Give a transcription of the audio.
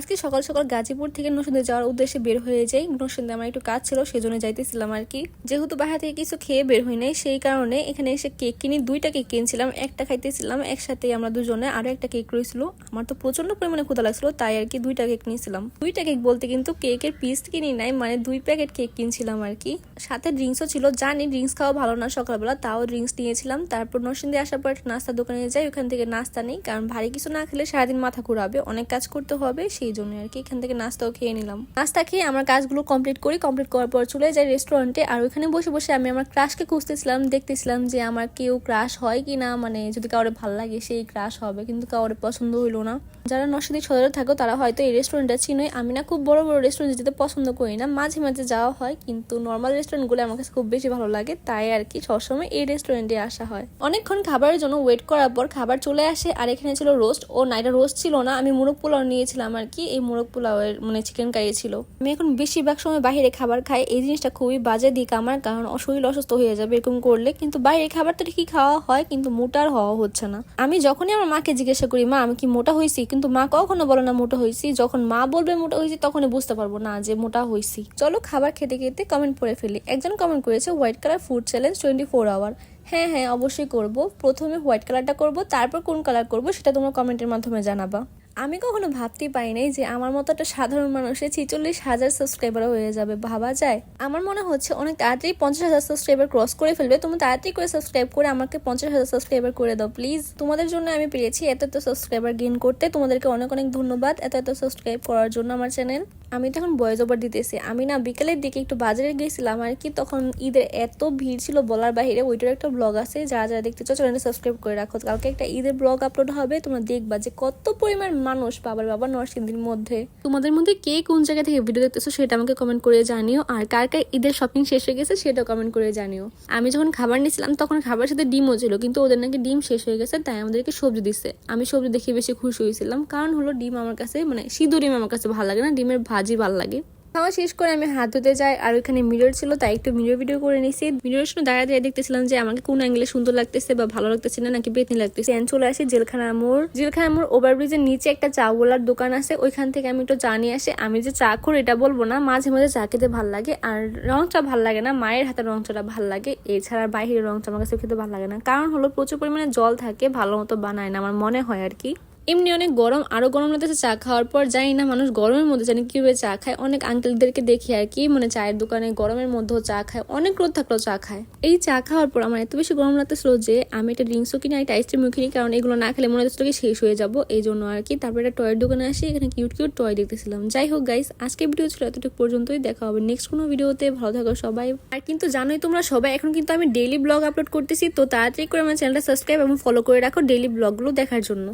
আজকে সকাল সকাল গাজীপুর থেকে নসুন্দে যাওয়ার উদ্দেশ্যে বের হয়ে যাই। নসুন্দে আমার একটু কাজ ছিল, সেজন্য যাইতেছিলাম আর কি। যেহেতু বাইরে থেকে কিছু খেয়ে বের হই নাই, সেই কারণে এখানে এসে কেক কিনি, দুইটা কেক কিনছিলাম, একটা খাইতেছিলাম, একসাথে আমরা দুজনে আরও একটা কেক রয়েছিল আমার তো প্রচণ্ড পরিমাণে ক্ষুদা লাগছিল, তাই আর কি দুইটা কেক নিয়েছিলাম দুইটা কেক বলতে কিন্তু কেকের পিস কিনি নাই মানে দুই প্যাকেট কেক কিনছিলাম আর কি। সাথে ড্রিঙ্কসও ছিল, জানি ড্রিঙ্কস খাওয়া ভালো না সকালবেলা, তাও ড্রিঙ্কস নিয়েছিলাম। তারপর নরসিংদী আসার পর নাস্তার দোকানে যাই, ওখান থেকে নাস্তা নেই, কারণ ভারী কিছু না খেলে সারাদিন মাথা ঘুরাবে, অনেক কাজ করতে হবে, সেই জন্য আর কি। এখান থেকে নাস্তাও খেয়ে নিলাম। নাস্তা খেয়ে আমার কাজগুলো কমপ্লিট করি। কমপ্লিট করার পর চলে যাই রেস্টুরেন্টে আর ওখানে বসে বসে আমি আমার ক্রাশকে খুঁজতেছিলাম, দেখতেছিলাম যে আমার কেউ ক্রাশ হয় কি না মানে যদি কাউরে ভালো লাগে সেই ক্রাশ হবে, কিন্তু কাউরে পছন্দ হইল না। যারা নরসিংদী সদরে থাকো, তারা হয়তো এই রেস্টুরেন্টটা চিনোই। আমি না খুব বড় বড় রেস্টুরেন্টে যেতে পছন্দ করি না। মাঝে মাঝে যাওয়া হয়, কিন্তু নর্মাল রেস্টুরেন্টগুলো আমার কাছে খুব বেশি ভালো লাগে। তাই আর কি সবসময় এই রেস্টুরেন্টে আসা হয়। অনেকক্ষণ খাবারের জন্য ওয়েট করার পর খাবার চলে আসে। আর এখানে ছিল রোস্ট ও না এটা রোস্ট ছিল না। আমি মুরগ পোলাও নিয়েছিলাম আর কি। এই মোরগ পোলাওয়ের মানে চিকেন কারি ছিল? আমি এখন বেশিরভাগ সময় বাইরে খাবার খাই, এই জিনিসটা খুবই বাজে দিক আমার, কারণ শরীর অসুস্থ হয়ে যাবে এরকম করলে। কিন্তু বাইরে খাবার তো ঠিকই খাওয়া হয়? কিন্তু মোটার হওয়া হচ্ছে না। আমি যখনই আমার মাকে জিজ্ঞাসা করি, মা, আমি কি মোটা হয়েছি কিন্তু মা কখনো বলো না মোটা হয়েছি যখন মা বলবে মোটা হয়েছি তখনই বুঝতে পারব না যে মোটা হয়েছি চলো খাবার খেতে খেতে কমেন্ট পড়ে ফেলি। একজন কমেন্ট করেছে white colour food challenge twenty four hour হ্যাঁ হ্যাঁ অবশ্যই করব। প্রথমে হোয়াইট কালারটা করব, তারপর কোন কালার করব, সেটা তোমরা কমেন্টের মাধ্যমে জানাবা। আমি কখনো ভাবতে পারি নাই যে আমার মতো একটা সাধারণ মানুষের ছিচল্লিশ হাজার সাবস্ক্রাইবার হয়ে যাবে, ভাবা যায়। আমার মনে হচ্ছে অনেক তাড়াতাড়ি পঞ্চাশ হাজার সাবস্ক্রাইবার ক্রস করে ফেলবে। তুমি তাড়াতাড়ি করে সাবস্ক্রাইব করে আমাকে পঞ্চাশ হাজার সাবস্ক্রাইবার করে দাও প্লিজ তোমাদের জন্য আমি পেরেছি এত এত সাবস্ক্রাইবার গেইন করতে। তোমাদেরকে অনেক অনেক ধন্যবাদ এত এত সাবস্ক্রাইব করার জন্য আমার চ্যানেল আমি তো এখন বয়েজ ওভার দিতেছি। আমি না বিকেলের দিকে একটু বাজারে গেছিলাম আর কি, তখন ঈদের এত ভিড় ছিল বলার বাইরে, ওইটার একটা ব্লগ আছে, যারা যারা দেখতে চাও চ্যানেলটা সাবস্ক্রাইব করে রাখো। কালকে একটা ঈদের ব্লগ আপলোড হবে, তোমরা দেখবা যে কত পরিমাণ মানুষ বাবার বাবা নরসিংদীর মধ্যে। তোমাদের মধ্যে কে কোন জায়গা থেকে ভিডিও দেখতেছো সেটা আমাকে কমেন্ট করে জানিও, আর কার কার ঈদের শপিং শেষ হয়ে গেছে সেটা কমেন্ট করে জানিও। আমি যখন খাবার নিয়েছিলাম তখন খাবার সাথে ডিমও ছিল, কিন্তু ওদের নাকি ডিম শেষ হয়ে গেছে, তাই আমাদেরকে সবজি দিচ্ছে আমি সবজি দেখে বেশি খুশি হয়েছিলাম, কারণ হলো ডিম আমার কাছে মানে সিদ্ধ ডিম আমার কাছে ভালো লাগে না, ডিমের ভাজি ভালো লাগে। খাওয়া শেষ করে আমি হাত ধুতে যাই, আর ওইখানে মিরর ছিল, তাই একটু মিরর ভিডিও করে নিয়েছি মিররের সময় দাঁড়িয়ে দাঁড়িয়ে দেখতেছিলাম যে আমাকে কোন অ্যাঙ্গেলে সুন্দর লাগতেছে বা ভালো লাগতেছে না, নাকি বেতনি লাগতেছে। এন চলে আসি জেলখানা মোড়। জেলখানা মোড় ওভারব্রিজের নিচে একটা চা গোলার দোকান আছে, ওইখান থেকে আমি একটু চা নিয়ে আসি। আমি যে চা করি এটা বলব না, মাঝে মাঝে চা খেতে ভালো লাগে, আর রং চা ভালো লাগে না, মায়ের হাতের রং চাটা ভালো লাগে। এছাড়া বাইরের রং চা আমার কাছে খেতে ভালো লাগে না। কারণ হলো প্রচুর পরিমাণে জল থাকে, ভালো মতো বানায় না, আমার মনে হয় আর কি। এমনি অনেক গরম, আরও গরম লাগতেছে, চা খাওয়ার পর জানি না মানুষ গরমের মধ্যে জানি কীভাবে চা খায়। অনেক আঙ্কেলদেরকে দেখি আর কি মানে চায়ের দোকানে গরমের মধ্যেও চা খায়, অনেক রোদ থাকলেও চা খায়। এই চা খাওয়ার পর আমার এত বেশি গরম লাগতেছিল যে আমি একটা ড্রিঙ্কসও কিনি একটা আইসক্রিমও কিনি, কারণ এগুলো না খেলে মনে হচ্ছিল কি শেষ হয়ে যাব, এই জন্য আর কি। তারপর একটা টয়ের দোকানে আসি, এখানে কিউট কিউট টয় দেখতেছিলাম। যাই হোক গাইস আজকে ভিডিও ছিল এতটুকু পর্যন্তই, দেখা হবে নেক্সট কোনো ভিডিওতে ভালো থাকো সবাই। আর কিন্তু জানোই তোমরা সবাই, এখন কিন্তু আমি ডেইলি ব্লগ আপলোড করতেছি, তো তাড়াতাড়ি করে আমার চ্যানেলটা সাবস্ক্রাইব এবং ফলো করে রাখো ডেইলি ব্লগগুলো দেখার জন্য।